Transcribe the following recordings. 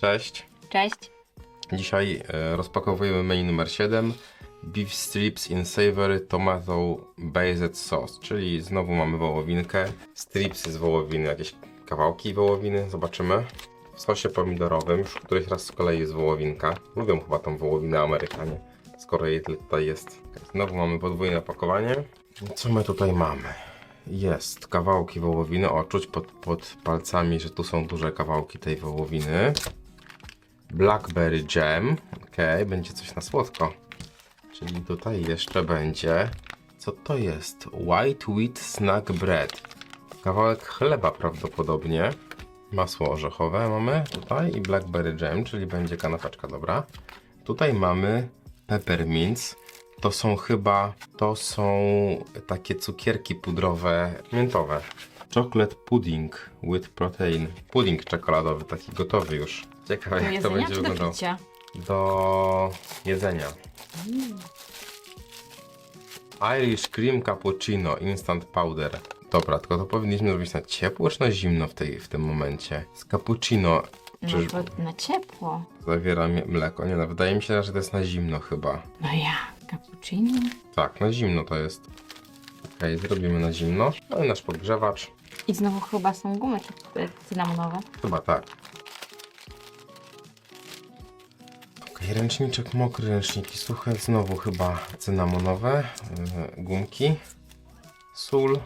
Cześć. Cześć. Dzisiaj e, rozpakowujemy menu numer 7. Beef strips in savory tomato based sauce, czyli znowu mamy wołowinkę. Stripsy z wołowiny, jakieś kawałki wołowiny, zobaczymy. W sosie pomidorowym, już któryś raz z kolei jest wołowinka. Lubią chyba tą wołowinę Amerykanie, skoro jej tyle tutaj jest. Znowu mamy podwójne opakowanie. Co my tutaj mamy? Jest kawałki wołowiny, o czuć pod, pod palcami, że tu są duże kawałki tej wołowiny. Blackberry Jam. Okej, będzie coś na słodko. Czyli tutaj jeszcze będzie. Co to jest? White Wheat Snack Bread. Kawałek chleba prawdopodobnie. Masło orzechowe mamy tutaj i Blackberry Jam, czyli będzie kanapeczka dobra. Tutaj mamy peppermints. To są chyba, to są takie cukierki pudrowe, miętowe. Chocolate pudding with protein. Pudding czekoladowy, taki gotowy już. Ciekawe Do jak to jedzenia będzie czy do wyglądało. picia? Do jedzenia. Irish Cream Cappuccino Instant Powder. Dobra, tylko to powinniśmy zrobić na ciepło czy na zimno w, tej, w tym momencie? Z cappuccino No Czyż- bo na ciepło. zawiera mie- mleko. Nie no, wydaje mi się, że to jest na zimno chyba. No ja, cappuccino. Tak, na zimno to jest. Okej, zrobimy na zimno. No i nasz podgrzewacz. I znowu chyba są gumy cy- cynamonowe. Chyba tak. Ręczniczek mokry, ręczniki suche, znowu chyba cynamonowe, yy, gumki, sól.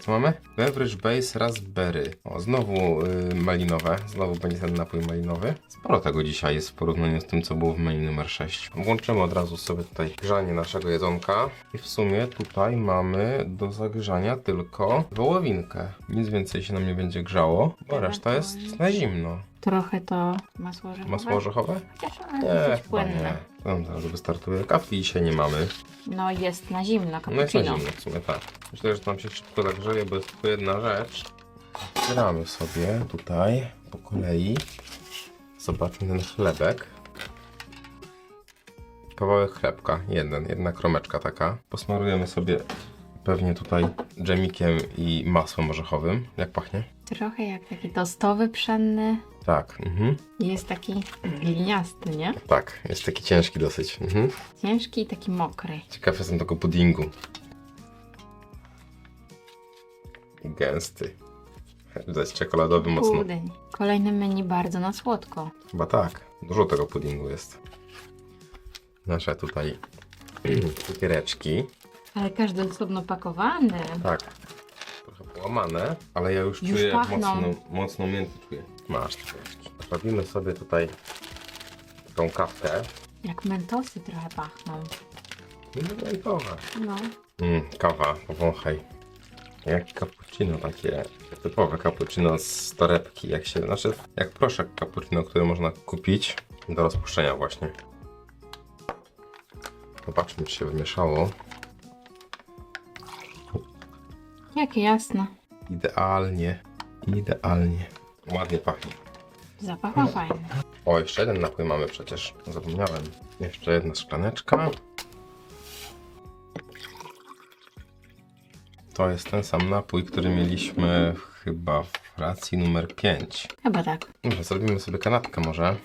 Co mamy? Beverage Base Raspberry. O, znowu yy, malinowe, znowu będzie ten napój malinowy. Sporo tego dzisiaj jest w porównaniu z tym, co było w menu numer 6. Włączymy od razu sobie tutaj grzanie naszego jedzonka. I w sumie tutaj mamy do zagrzania tylko wołowinkę. Nic więcej się nam nie będzie grzało, bo reszta jest na zimno. Trochę to masło orzechowe. Masło orzechowe? Chociaż ale Nie, dosyć chyba nie. płynne. Tam zaraz wystartuje. Kawki dzisiaj nie mamy. No jest na zimno No jest na cappuccino. zimno w sumie tak. Myślę, że to nam się szybko zagrzeje, bo jest tylko jedna rzecz. Zbieramy sobie tutaj po kolei. Zobaczmy ten chlebek. Kawałek chlebka, jeden, jedna kromeczka taka. Posmarujemy sobie pewnie tutaj dżemikiem i masłem orzechowym. Jak pachnie? Trochę jak taki tostowy pszenny. Tak, mhm. Jest taki gliniasty, nie? tak, jest taki ciężki dosyć. Mhm. Ciężki i taki mokry. Ciekaw jestem tego puddingu. Gęsty. Widać czekoladowy mocno. Pudyń. Kolejne menu bardzo na słodko. Chyba tak. Dużo tego puddingu jest. Nasze tutaj cukiereczki. Ale każdy osobno pakowany. Tak. Trochę połamane, ale ja już, Już czuję pachną. mocno, mocno mięty czuję. Masz. Robimy sobie tutaj tą kawkę. Jak mentosy trochę pachną. No miętowa. No. Mm, kawa, powąchaj. Jak cappuccino takie, typowe cappuccino z torebki, jak się, znaczy jak proszek cappuccino, który można kupić do rozpuszczenia właśnie. Zobaczmy, czy się wymieszało. Jakie jasne. Idealnie, idealnie. Ładnie pachnie. Zapach ma fajny. O, jeszcze jeden napój mamy przecież, zapomniałem. Jeszcze jedna szklaneczka. To jest ten sam napój, który mieliśmy chyba w racji numer 5. Chyba tak. Zrobimy sobie kanapkę może.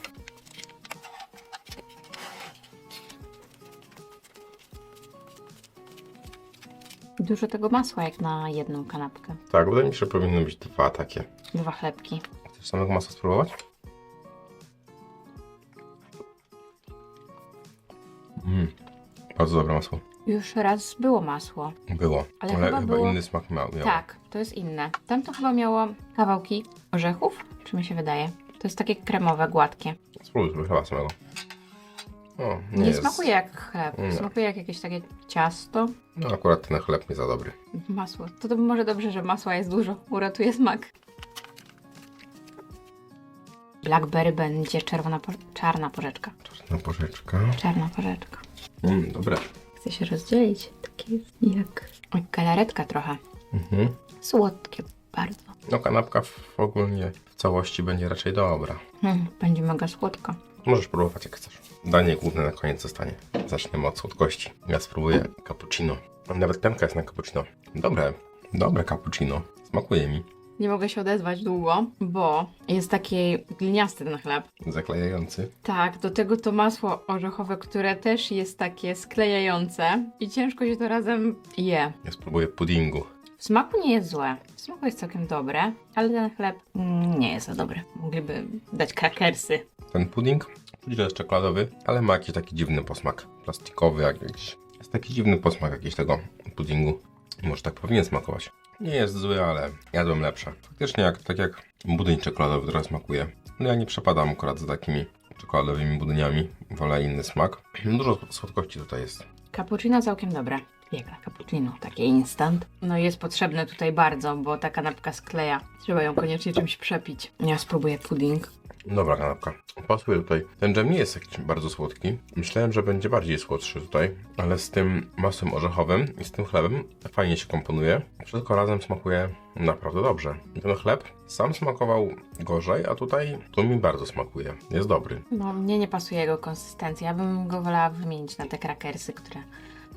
Dużo tego masła jak na jedną kanapkę. Tak, wydaje mi się, że powinny być dwa takie. Dwa chlebki. Chcesz samego masła spróbować? Mm, bardzo dobre masło. Już raz było masło. Było, Ale chyba było- inny smak miał. miało. Tak, to jest inne. Tam to chyba miało kawałki orzechów, czy mi się wydaje? To jest takie kremowe, gładkie. Spróbuj sobie chyba samego. O, nie, Nie, jest. smakuje jak chleb. Nie. Smakuje jak jakieś takie ciasto. No akurat ten chleb nie za dobry. Masło. To, to może dobrze, że masła jest dużo. Uratuje smak. Blackberry będzie czerwona, po... czarna porzeczka. Czarna porzeczka. Czarna porzeczka. Mm, dobre. Chce się rozdzielić. Takie jest jak... Oj, galaretka trochę. Mhm. Słodkie bardzo. No kanapka w, ogólnie w całości będzie raczej dobra. Hmm, będzie mega słodka. Możesz próbować jak chcesz. Danie główne na koniec zostanie. Zaczniemy od słodkości. Ja spróbuję cappuccino. Nawet pianka jest na cappuccino. Dobre, dobre cappuccino. Smakuje mi. Nie mogę się odezwać długo, bo jest taki gliniasty ten chleb. Zaklejający. Tak, do tego to masło orzechowe, które też jest takie sklejające i ciężko się to razem je. Ja spróbuję puddingu. W smaku nie jest złe. W smaku jest całkiem dobre, ale ten chleb mm, nie jest za dobry. Mogliby dać krakersy. Ten pudding, czuć, że jest czekoladowy, ale ma jakiś taki dziwny posmak. Plastikowy jak jakiś. Jest taki dziwny posmak jakiś tego puddingu. Może tak powinien smakować. Nie jest zły, ale jadłem lepsze. Faktycznie jak, tak jak budyń czekoladowy teraz smakuje. No ja nie przepadam akurat za takimi czekoladowymi budyniami. Wolę inny smak. Dużo słodkości tutaj jest. Cappuccino całkiem dobre. Na cappuccino, takie instant. No jest potrzebne tutaj bardzo, bo ta kanapka skleja. Trzeba ją koniecznie czymś przepić. Ja spróbuję pudding. Dobra kanapka. Pasuje tutaj. Ten dżem nie jest jakiś bardzo słodki. Myślałem, że będzie bardziej słodszy tutaj, ale z tym masłem orzechowym i z tym chlebem fajnie się komponuje. Wszystko razem smakuje naprawdę dobrze. Ten chleb sam smakował gorzej, a tutaj tu mi bardzo smakuje. Jest dobry. No, mnie nie pasuje jego konsystencja. Ja bym go wolała wymienić na te krakersy, które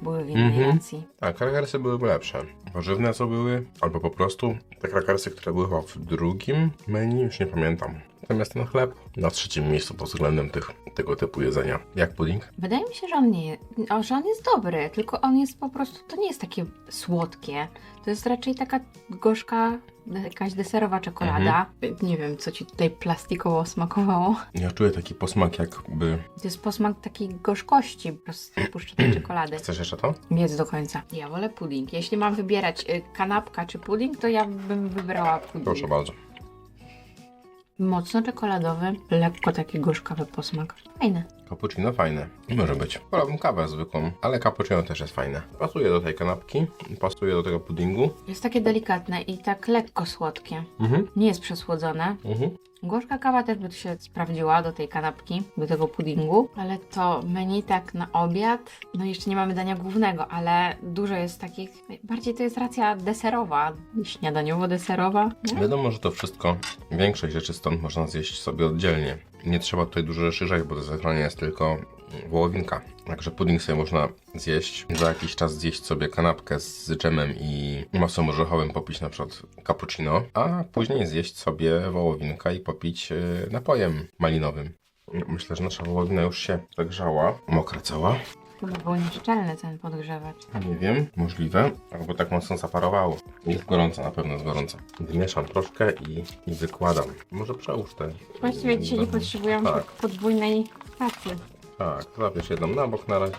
były w innej Mhm. racji. A krakersy byłyby lepsze. Warzywne co były, albo po prostu te krakersy, które były chyba w drugim menu, już nie pamiętam. Natomiast ten chleb na trzecim miejscu pod względem tych, tego typu jedzenia. Jak pudding? Wydaje mi się, że on nie o, że on jest dobry, tylko on jest po prostu, to nie jest takie słodkie. To jest raczej taka gorzka, jakaś deserowa czekolada. Nie wiem, co ci tutaj plastikowo smakowało. Ja czuję taki posmak jakby... To jest posmak takiej gorzkości, po prostu puszczę tej czekolady. Chcesz jeszcze to? Jedz do końca. Ja wolę pudding. Jeśli mam wybierać y, kanapka czy pudding, to ja bym wybrała pudding. Proszę bardzo. Mocno czekoladowy, lekko taki gorzkawy posmak. Fajne. Cappuccino fajne. Może być. Wolałbym kawę zwykłą, ale cappuccino też jest fajne. Pasuje do tej kanapki, pasuje do tego puddingu. Jest takie delikatne i tak lekko słodkie. Mhm. Nie jest przesłodzone. Mhm. Gorzka kawa też by tu się sprawdziła do tej kanapki, do tego puddingu, ale to menu tak na obiad, no jeszcze nie mamy dania głównego, ale dużo jest takich, bardziej to jest racja deserowa, śniadaniowo-deserowa. nie? Wiadomo, że to wszystko, większość rzeczy stąd można zjeść sobie oddzielnie. Nie trzeba tutaj dużo żać, bo to zakranie jest tylko wołowinka. Także pudding sobie można zjeść. Za jakiś czas zjeść sobie kanapkę z dżemem i masłem orzechowym, popić na przykład cappuccino, a później zjeść sobie wołowinka i popić e, napojem malinowym. Myślę, że nasza wołowina już się zagrzała. Mokra cała. Chyba było nieszczelne ten podgrzewacz. Nie wiem, możliwe. Albo tak mocno zaparowało. Jest gorąca, na pewno jest gorąca. Wymieszam troszkę i, i wykładam. Może przełóż te. Właściwie dzisiaj nie potrzebujemy Tak. podwójnej pracy. Tak, to zabierz jedną na bok na razie.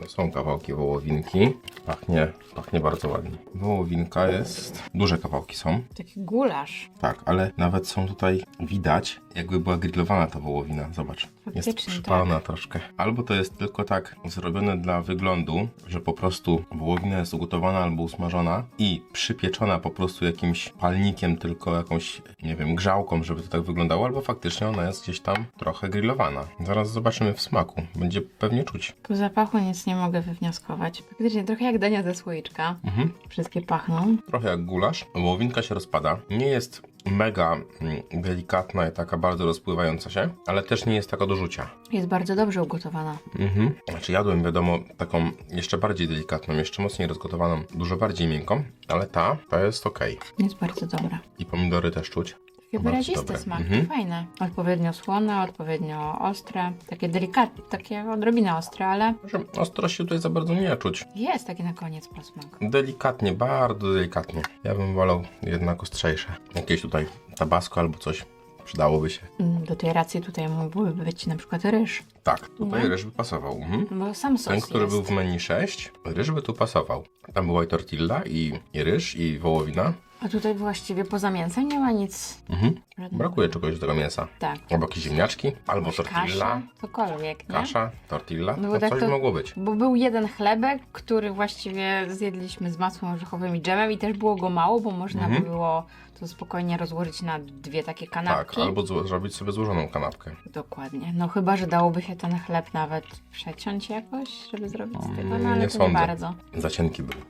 No, Są kawałki wołowinki. Pachnie, pachnie bardzo ładnie. Wołowinka jest. Duże kawałki są. Taki gulasz. Tak, ale nawet są tutaj widać, jakby była grillowana ta wołowina. Zobacz. Jest Faktycznie, przypalona troszkę. Albo to jest tylko tak zrobione dla wyglądu, że po prostu wołowina jest ugotowana albo usmażona i przypieczona po prostu jakimś palnikiem, tylko jakąś, nie wiem, grzałką, żeby to tak wyglądało, albo faktycznie ona jest gdzieś tam trochę grillowana. Zaraz zobaczymy w smaku. Będzie pewnie czuć. Po zapachu nic nie mogę wywnioskować. Faktycznie trochę jak dania ze słoiczka. Mhm. Wszystkie pachną. Trochę jak gulasz. Wołowinka się rozpada. Nie jest mega mm, delikatna i taka bardzo rozpływająca się, ale też nie jest taka do rzucia. Jest bardzo dobrze ugotowana. Mhm. Znaczy jadłem, wiadomo, taką jeszcze bardziej delikatną, jeszcze mocniej rozgotowaną, dużo bardziej miękką, ale ta, ta jest ok. Jest bardzo dobra. I pomidory też czuć. Takie Bardzo wyraziste dobre. smaki, Mhm. fajne. Odpowiednio słone, odpowiednio ostre. Takie delikatne, takie odrobinę ostre, ale Może ostrości tutaj za bardzo nie czuć. jest taki na koniec posmak. Delikatnie, bardzo delikatnie. Ja bym wolał jednak ostrzejsze. Jakieś tutaj tabasco albo coś przydałoby się. Mm, Do tej racji tutaj mógłby być na przykład ryż. Tak, tutaj ryż by pasował. Mhm. Bo sam sos Ten, który jest. był w menu 6, ryż by tu pasował. Tam była i tortilla, i, i ryż, i wołowina. A tutaj właściwie poza mięsem nie ma nic. Mhm. żadnego. Brakuje czegoś do tego mięsa. Tak. Albo jakieś ziemniaczki, albo tortilla, Kasza, cokolwiek, nie? kasza, tortilla, No to bo tak coś to- mogło być. Bo był jeden chlebek, który właściwie zjedliśmy z masłem orzechowym i dżemem i też było go mało, bo można Mhm. by było to spokojnie rozłożyć na dwie takie Tak, kanapki. albo zło- zrobić sobie złożoną kanapkę. Dokładnie. No chyba, że dałoby się ten chleb nawet przeciąć jakoś, żeby zrobić z tego, Mm, no ale nie to sądzę. nie bardzo. Za cienki był.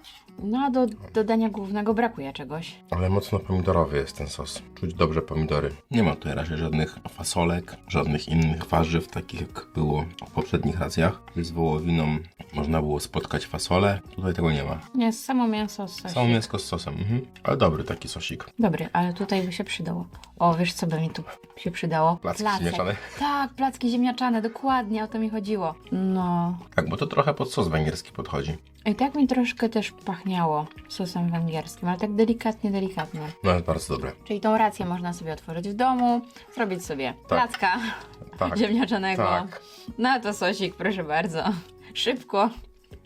No a do dodania głównego brakuje czegoś. Ale mocno pomidorowy jest ten sos. Czuć dobrze pomidory. Nie ma tutaj raczej żadnych fasolek, żadnych innych warzyw, takich jak było w poprzednich racjach. Z wołowiną można było spotkać fasole. Tutaj tego nie ma. Nie, samo mięso z sosik. Samo mięsko z sosem. Mhm. Ale dobry taki sosik. Dobry, ale tutaj by się przydało. O, wiesz co by mi tu się przydało? Placki Placek. ziemniaczane. Tak, placki ziemniaczane, dokładnie o to mi chodziło. No. Tak, bo to trochę pod sos węgierski podchodzi. I tak mi troszkę też pachniało sosem węgierskim, ale tak delikatnie, delikatnie. No jest bardzo dobre. Czyli tą rację można sobie otworzyć w domu, zrobić sobie Tak. placka Tak. ziemniaczanego. Tak. No to sosik, proszę bardzo. Szybko.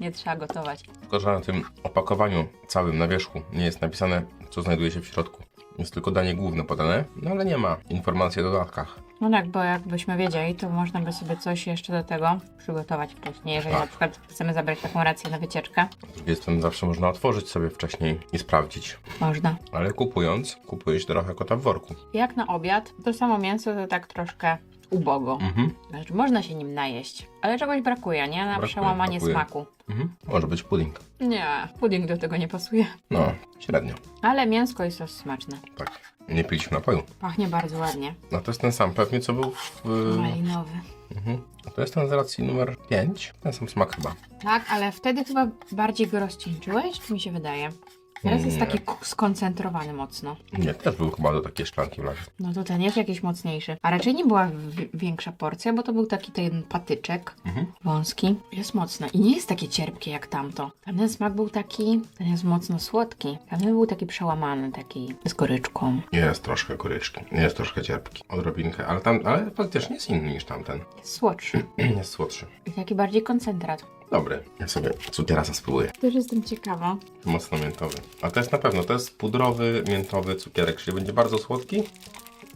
Nie trzeba gotować. Tylko, że na tym opakowaniu całym na wierzchu nie jest napisane, co znajduje się w środku. Jest tylko danie główne podane, no ale nie ma informacji o dodatkach. No tak, bo jakbyśmy wiedzieli, to można by sobie coś jeszcze do tego przygotować wcześniej. Jeżeli Tak. na przykład chcemy zabrać taką rację na wycieczkę, Z drugiej strony zawsze można otworzyć sobie wcześniej i sprawdzić. można. Ale kupując, kupuje się trochę kota w worku. Jak na obiad, to samo mięso to tak troszkę ubogo. Mhm. Znaczy, można się nim najeść, ale czegoś brakuje, nie? Na Brakuje, przełamanie brakuje. smaku. mhm. Może być pudding. Nie, pudding do tego nie pasuje. No, średnio. Ale mięsko i sos smaczne. Tak. Nie piliśmy napoju. Pachnie bardzo ładnie. No to jest ten sam pewnie, co był w... Malinowy. Mhm. To jest ten z racji numer 5. Ten sam smak chyba. Tak, ale wtedy chyba bardziej go rozcieńczyłeś, czy mi się wydaje? Teraz jest Nie. taki k- skoncentrowany mocno. Nie, też był chyba do takiej szklanki w razie. No to ten jest jakiś mocniejszy. A raczej nie była większa porcja, bo to był taki ten patyczek Mhm. wąski. Jest mocny i nie jest takie cierpkie jak tamto. Tamten smak był taki, ten jest mocno słodki. Tamten był taki przełamany, taki z goryczką. Jest troszkę goryczki, jest troszkę cierpki. Odrobinkę, ale tam, ale faktycznie jest inny niż tamten. Jest słodszy jest słodszy. i taki bardziej koncentrat. Dobry. Ja sobie cukierasa spróbuję. Też jestem ciekawa. Mocno miętowy. A to jest na pewno, to jest pudrowy, miętowy cukierek, czyli będzie bardzo słodki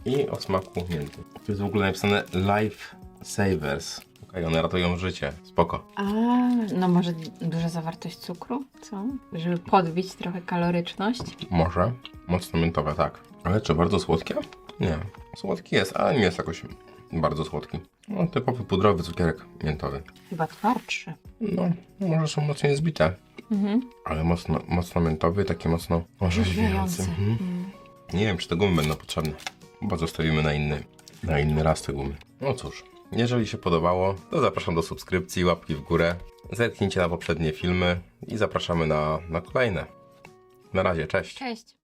i o smaku mięty. Tu jest w ogóle napisane Life Savers. Okej, one ratują życie. Spoko. A, no może duża zawartość cukru, co? Żeby podbić trochę kaloryczność. Może. Mocno miętowe, tak. Ale czy bardzo słodkie? Nie. Słodki jest, ale nie jest jakoś bardzo słodki. No, typowy pudrowy cukierek miętowy. Chyba twardszy. No, może są mocniej zbite, Mhm. ale mocno, mocno miętowy, taki mocno orzeźwiający. Mhm. Mm. Nie wiem, czy te gumy będą potrzebne, bo zostawimy na inny, na inny raz te gumy. No cóż, jeżeli się podobało, to zapraszam do subskrypcji, łapki w górę, zerknijcie na poprzednie filmy i zapraszamy na, na kolejne. Na razie, cześć. Cześć.